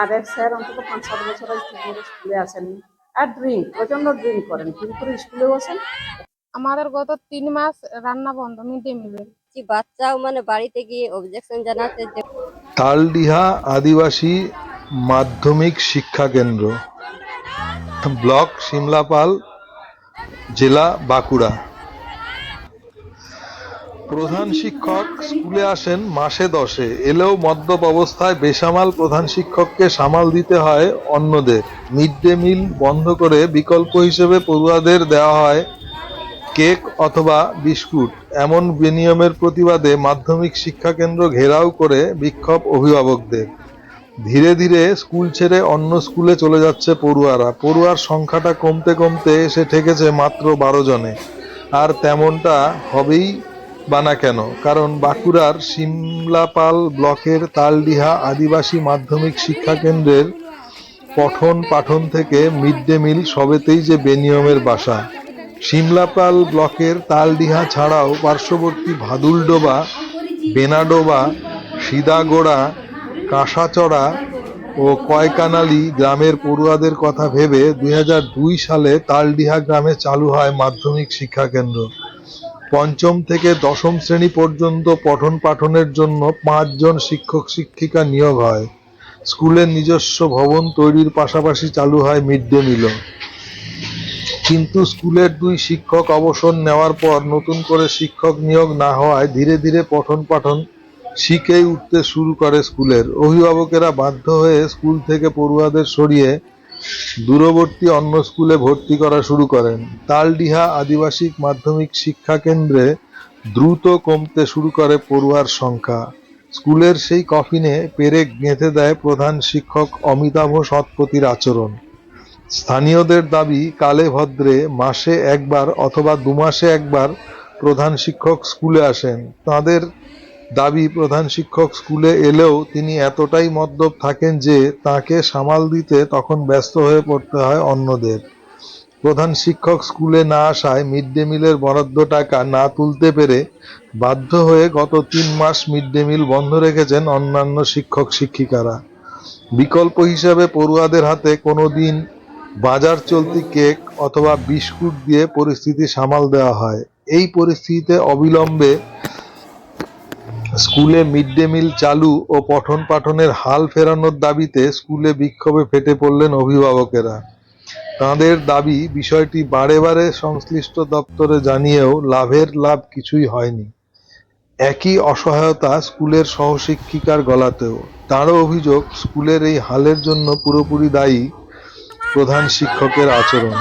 আর এক স্যার অন্তত পাঁচ সাত বছর স্কুলে আসেননি আর ড্রিঙ্ক প্রচণ্ড ড্রিঙ্ক করেন। ড্রিঙ্ক করে স্কুলে বসেন আমাদের গত তিন মাস রান্না বন্ধ মিড ডে মিলের যে বাচ্চাও মানে বাড়িতে গিয়ে অবজেকশন জানাতে যে তালডিহা আদিবাসী মাধ্যমিক শিক্ষা কেন্দ্র ব্লক সিমলাপাল জেলা বাঁকুড়া। প্রধান শিক্ষক স্কুলে আসেন মাসে দশে। এলেও মদ্যপ অবস্থায় বেসামাল প্রধান শিক্ষককে সামাল দিতে হয় অন্যদের। মিড ডে মিল বন্ধ করে বিকল্প হিসেবে পড়ুয়াদের দেওয়া হয় কেক অথবা বিস্কুট। এমন বিনিয়মের প্রতিবাদে মাধ্যমিক শিক্ষা কেন্দ্র ঘেরাও করে বিক্ষোভ অভিভাবকদের। ধীরে ধীরে স্কুল ছেড়ে অন্য স্কুলে চলে যাচ্ছে পড়ুয়ারা। পড়ুয়ার সংখ্যাটা কমতে কমতে এসে ঠেকেছে মাত্র বারো জনে। আর তেমনটা হবেই বা না কেন? কারণ বাঁকুড়ার সিমলাপাল ব্লকের তালডিহা আদিবাসী মাধ্যমিক শিক্ষা কেন্দ্রের পঠন পাঠন থেকে মিড ডে মিল সবেতেই যে বেনিয়মের বাসা। সিমলাপাল ব্লকের তালডিহা ছাড়াও পার্শ্ববর্তী ভাদুলডোবা, বেনাডোবা, সিদাগোড়া, কাঁসাচড়া ও কয়কানালি গ্রামের পড়ুয়াদের কথা ভেবে দুই হাজার দুই সালে তালডিহা গ্রামে চালু হয় মাধ্যমিক শিক্ষা কেন্দ্র। পঞ্চম থেকে দশম শ্রেণি পর্যন্ত পঠন পাঠনের জন্য পাঁচজন শিক্ষক শিক্ষিকা নিয়োগ হয়। স্কুলের নিজস্ব ভবন তৈরির পাশাপাশি চালু হয় মিড ডে মিলও কিন্তু স্কুলের দুই শিক্ষক অবসর নেওয়ার পর নতুন করে শিক্ষক নিয়োগ না হওয়ায় ধীরে ধীরে পঠন পাঠন শিখেই উঠতে শুরু করে স্কুলের। অভিভাবকেরা বাধ্য হয়ে স্কুল থেকে পড়ুয়াদের সরিয়ে দূরবর্তী অন্য স্কুলে ভর্তি করা শুরু করেন। তালডিহা আদিবাসী মাধ্যমিক শিক্ষা কেন্দ্রে দ্রুত কমতে শুরু করে পড়ুয়ার সংখ্যা। স্কুলের সেই কফিনে পেরেক গেঁথে দেয় প্রধান শিক্ষক অমিতাভ সৎপতির আচরণ। স্থানীয়দের দাবি, কালে ভদ্রে মাসে একবার অথবা দুমাসে একবার প্রধান শিক্ষক স্কুলে আসেন। তাদের দাবি প্রধান শিক্ষক স্কুলে এলেও তিনি এতটাই মদ্যপ থাকেন যে তাকে সামাল দিতে তখন ব্যস্ত হয়ে পড়তে হয় অন্যদের। প্রধান শিক্ষক স্কুলে না আসায় মিড ডে মিলের বরাদ্দ টাকা না তুলতে পেরে বাধ্য হয়ে গত তিন মাস মিড ডে মিল বন্ধ রেখেছেন অন্যান্য শিক্ষক শিক্ষিকারা। বিকল্প হিসাবে পড়ুয়াদের হাতে কোনো দিন বাজার চলতি কেক অথবা বিস্কুট দিয়ে পরিস্থিতি সামাল দেওয়া হয়। এই পরিস্থিতিতে অবিলম্বে স্কুলে মিড ডে মিল চালু ও পঠন পাঠনের হাল ফেরানোর দাবিতে স্কুলে বিক্ষোভে ফেটে পড়লেন অভিভাবকেরা। তাঁদের দাবি, বিষয়টি বারে বারে সংশ্লিষ্ট দপ্তরে জানিয়েও লাভের লাভ কিছুই হয়নি। একই অসহায়তা স্কুলের সহশিক্ষিকার গলাতেও। তাঁরও অভিযোগ, স্কুলের এই হালের জন্য পুরোপুরি দায়ী প্রধান শিক্ষকের আচরণ।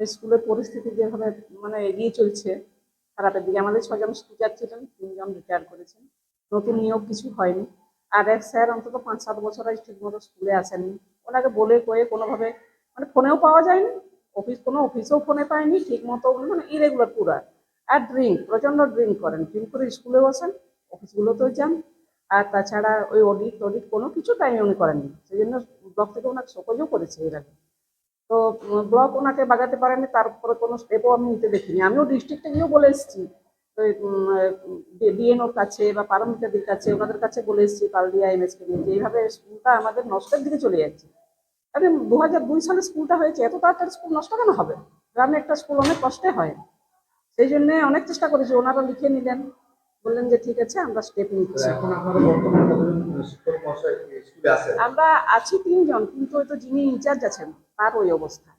এই স্কুলের পরিস্থিতি যেভাবে মানে এগিয়ে চলছে, খারাপের দিকে। আমাদের ছজন টিচার ছিলেন, তিনজন রিটায়ার করেছেন। নতুন নিয়োগ কিছু হয়নি। আর এক স্যার অন্তত পাঁচ সাত বছর আজ ঠিকমতো স্কুলে আসেননি ওনাকে বলে কয়ে কোনোভাবে মানে ফোনেও পাওয়া যায়নি অফিস কোনো অফিসেও ফোনে পায়নি ঠিক মতো মানে ইরেগুলার পুরা। আর ড্রিঙ্ক প্রচণ্ড ড্রিঙ্ক করেন। ড্রিঙ্ক করে স্কুলে বসেন অফিসগুলোতেও যান। আর তাছাড়া ওই অডিট টডিট কোনো কিছু টাইমে উনি করেননি। সেই জন্য ব্লক থেকে ওনাকে সকজও করেছে এর আগে। তো ব্লক ওনাকে বাগাতে পারেনি তারপরে কোনো স্টেপও আমি নিতে দেখিনি। আমিও ডিস্ট্রিক্টে গিয়েও বলে এসেছি ডিএনওর কাছে বা পারমিতাদের কাছে, ওনাদের কাছে বলে এসেছি, পালডিয়া এমএসকে নিয়ে এইভাবে স্কুলটা আমাদের নষ্টের দিকে চলে যাচ্ছে। আরে দু হাজার দুই সালে স্কুলটা হয়েছে, এত তাড়াতাড়ি স্কুল নষ্ট কেন হবে? গ্রামে একটা স্কুল অনেক কষ্টে হয়। সেই জন্যে অনেক চেষ্টা করেছি, ওনারা লিখে নিলেন। বললেন যে, ঠিক আছে, আমরা স্টেপ নিচ্ছি। এখন আপনারা বর্তমানে আমরা আছি তিনজন কিন্তু ওই তো যিনি ইনচার্জ আছেন তার ওই অবস্থা।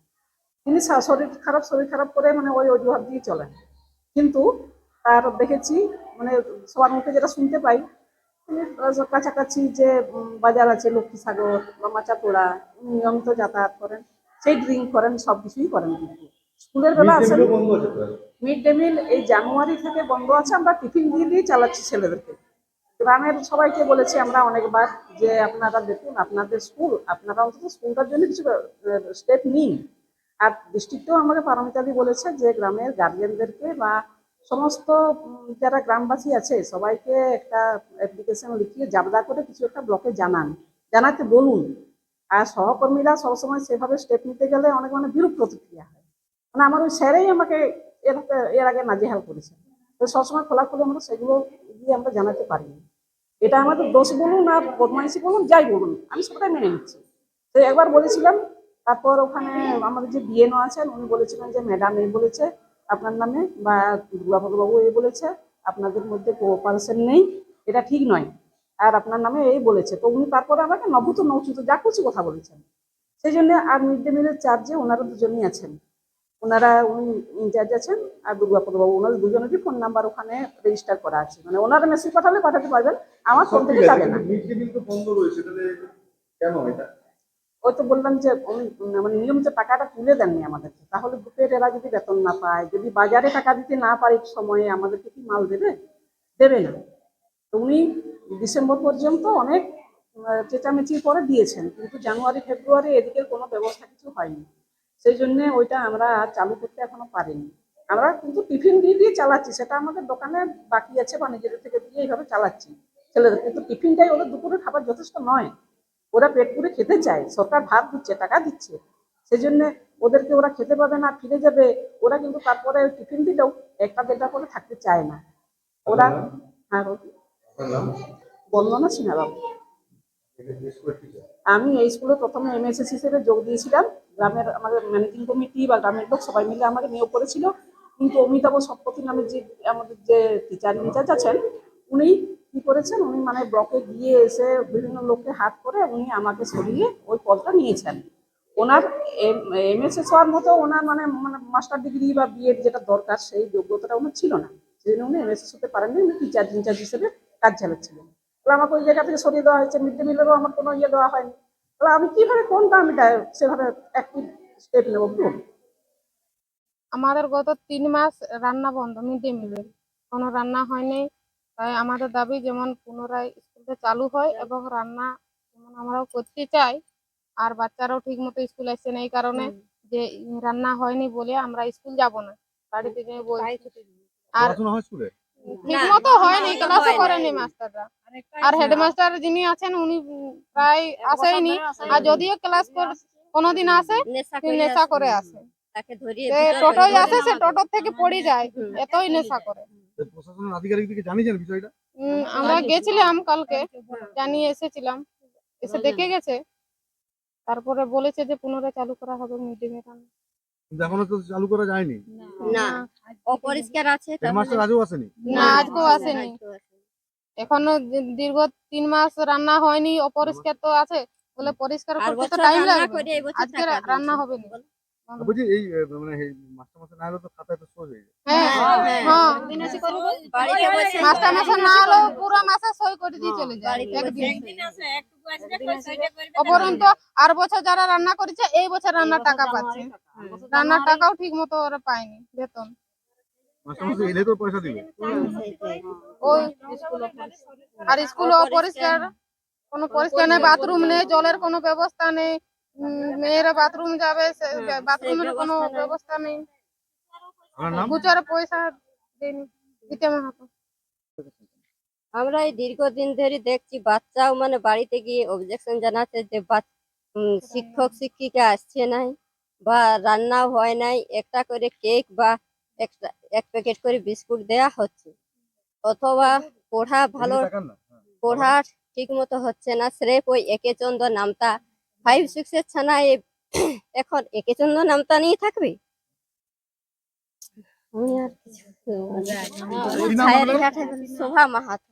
তিনি শরীর খারাপ শরীর খারাপ করে মানে ওই অজুহাত দিয়ে চলেন। কিন্তু তার দেখেছি মানে সবার মুখে যেটা শুনতে পাই তিনি কাছাকাছি যে বাজার আছে লক্ষ্মীসাগর বা মাচাতোড়া উনি নিয়মিত যাতায়াত করেন সেই ড্রিঙ্ক করেন সব কিছুই করেন কিন্তু। স্কুলের বেলা আসেন। মিড ডে মিল এই জানুয়ারি থেকে বন্ধ আছে আমরা টিফিন দিয়ে দিয়ে চালাচ্ছি ছেলেদেরকে। গ্রামের সবাইকে বলেছি আমরা অনেকবার যে আপনারা দেখুন, আপনাদের স্কুল, আপনারা অন্তত স্কুলটার জন্য কিছু স্টেপ নিন। আর ডিস্ট্রিক্টেও আমাকে পারমিতাদি বলেছে যে গ্রামের গার্জেনদেরকে বা সমস্ত যারা গ্রামবাসী আছে, সবাইকে একটা অ্যাপ্লিকেশন লিখিয়ে জাবদা করে কিছু একটা ব্লকে জানান। জানাতে বলুন। আর সহকর্মীরা সবসময় সেভাবে স্টেপ নিতে গেলে অনেক মানে বিরূপ প্রতিক্রিয়া হয়। মানে আমার ওই স্যারেই আমাকে এর এর আগে নাজেহাল করেছে তো সবসময় খোলাখুলি আমরা সেগুলো দিয়ে আমরা জানাতে পারিনি। এটা আমাদের দোষ বলুন আর বদমাইশি বলুন, যাই বলুন, আমি সবটাই মেনে নিচ্ছি। তো একবার বলেছিলাম, তারপর ওখানে আমাদের যে বিএনও আছেন, উনি বলেছিলেন যে ম্যাডাম এই বলেছে, আপনার নামে, বা দুর্গাপদবাবু এই বলেছে, আপনাদের মধ্যে কোঅপারেশন নেই, এটা ঠিক নয়, আর আপনার নামে এই বলেছে। তো উনি তারপরে আমাকে নভূত নৌচুত যা খুশি কথা বলেছেন। সেই জন্য আর মিড ডে মিলের চার্জে ওনারা দুজনই আছেন। ওনারা উনি ইনচার্জ আছেন আর দুর্গাপদবাবু, ওনার দুজনেরই ফোন নাম্বার ওখানে রেজিস্টার করা আছে। মানে ওনারা মেসেজ পাঠালে পাঠাতে পারবেন, আমার ফোন থেকে যাবে না। ওই তো বললাম যে মানে নিয়মিত টাকাটা তুলে দেননি আমাদেরকে, তাহলে গ্রুপের এরা যদি বেতন না পায়, যদি বাজারে টাকা দিতে না পারে সময়ে, আমাদেরকে কি মাল দেবে? দেবে না। তো উনি ডিসেম্বর পর্যন্ত অনেক চেঁচামেচির পরে দিয়েছেন, কিন্তু জানুয়ারি, ফেব্রুয়ারি এদিকে কোনো ব্যবস্থা কিছু হয়নি। সেই জন্য ওইটা আমরা চালু করতে এখনও পারিনি। আমরা কিন্তু টিফিন দিয়ে দিয়ে চালাচ্ছি সেটা আমাদের দোকানে বাকি আছে বা নিজেদের থেকে দিয়ে এইভাবে চালাচ্ছি। ছেলেদের কিন্তু টিফিনটাই ওদের দুপুরে খাবার যথেষ্ট নয়। ওরা পেট পুরে খেতে চায় সরকার ভাত দিচ্ছে টাকা দিচ্ছে। সেই জন্য ওদেরকে ওরা খেতে পাবে না ফিরে যাবে। ওরা কিন্তু তারপরে টিফিন দিলেও একটা দেড়টা করে থাকতে চায় না। ওরা হ্যাঁ বন্দনা সিনহা বাবু। আমি এই স্কুলে প্রথমে এমএসএস হিসেবে যোগ দিয়েছিলাম। গ্রামের আমাদের ম্যানেজিং কমিটি বা গ্রামের লোক সবাই মিলে আমাকে নিয়োগ করেছিল। কিন্তু অমিতাভ সৎপতি নামে যে, আমাদের যে টিচার ইনচার্জ আছেন, উনি কি করেছেন? উনি মানে ব্লকে গিয়ে এসে বিভিন্ন লোককে হাত করে উনি আমাকে সরিয়ে ওই পদটা নিয়েছেন। ওনার এমএসএস হওয়ার মতো ওনার মানে মানে মাস্টার ডিগ্রি বা বিএড যেটা দরকার, সেই যোগ্যতাটা ওনার ছিল না। সেই জন্য উনি এমএসএস হতে পারেননি, উনি টিচার ইনচার্জ হিসেবে কাজ চালাচ্ছিলেন। তাহলে আমাকে ওই জায়গা থেকে সরিয়ে দেওয়া হয়েছে মিড ডে মিলেরও আমার কোনো ইয়ে দেওয়া হয়নি। তাহলে আমি কীভাবে কোনটা আমি সেভাবে অ্যাক্টিভ স্টেপ নেব বলুন? আমাদের গত তিন মাস রান্না বন্ধ মিড ডে মিলের কোনো রান্না হয়নি তাই আমাদের দাবি যেমন পুনরায় স্কুলটা চালু হয় এবং রান্না যেমন আমরাও করতে চাই আর বাচ্চারাও ঠিক মতো স্কুল আসছে না এই কারণে যে রান্না হয়নি বলে আমরা স্কুল যাব না। বাড়িতে বলছি আর ঠিক মতো হয়নি ক্লাসও করেনি মাস্টাররা। আর হেডমাস্টার যিনি আছেন উনি প্রায় আসেনি। আর যদিও ক্লাস কোনোদিন আসে নেশা করে আসে। তাকে ধরিয়ে সে টোটো থেকে পড়ে যায় এতই নেশা করে। প্রশাসনের আধিকারিক জানিয়েছেন বিষয়টা? উম, আমরা গেছিলাম কালকে জানিয়ে এসেছিলাম। এসে দেখে গেছে। তারপরে বলেছে যে পুনরায় চালু করা হবে মিড ডে মিল। কিন্তু এখনও তো চালু করা যায়নি। না। অপরিষ্কার আছে তাহলে- আজও আসেনি? না আজকেও আসেনি। এখনও দীর্ঘ তিন মাস রান্না হয়নি অপরিষ্কার তো আছে। বলে পরিষ্কার করতে তো টাইম লাগবে। আজকে রান্না হবে না বলছি এই মানে এই মাস্টার মাস্টার না হলে তো খাতায় তো সোজ হয়ে যায়। হ্যাঁ বাড়িতে বসে মাস্টার মাসে না হলেও পুরো মাসে সই করে দিয়ে চলে যায়। একদিন। অপরন্ত আর বছর যারা রান্না করেছে এই বছর রান্নার টাকা পাচ্ছে। রান্নার টাকাও ঠিক মতো ওরা পায়নি বেতন। আর স্কুল অপরিষ্কার কোনো পরিষ্কার নেই বাথরুম নেই জলের কোনো ব্যবস্থা নেই মেয়েরা বাথরুম যাবে হ্যাঁ, বাথরুমের কোনো ব্যবস্থা নেই। গুচারে পয়সা দেয়নি দিতে মাহাতো আমরা এই দীর্ঘদিন ধরে দেখছি বাচ্চাও মানে বাড়িতে গিয়ে অবজেকশন জানাচ্ছে যে শিক্ষক শিক্ষিকা আসছে নাই বা রান্নাও হয় নাই একটা করে কেক বা এক প্যাকেট করে বিস্কুট দেয়া হচ্ছে। অথবা পড়া ভালো হ্যাঁ। পড়া ঠিক মতো হচ্ছে না স্রেফ ওই একে চন্দ্র নামতা ফাইভ সিক্স এর ছানা এখন একে চন্দ্র নামতা নিয়ে থাকবে? আমি আর কিছু শোভা মাহাতো।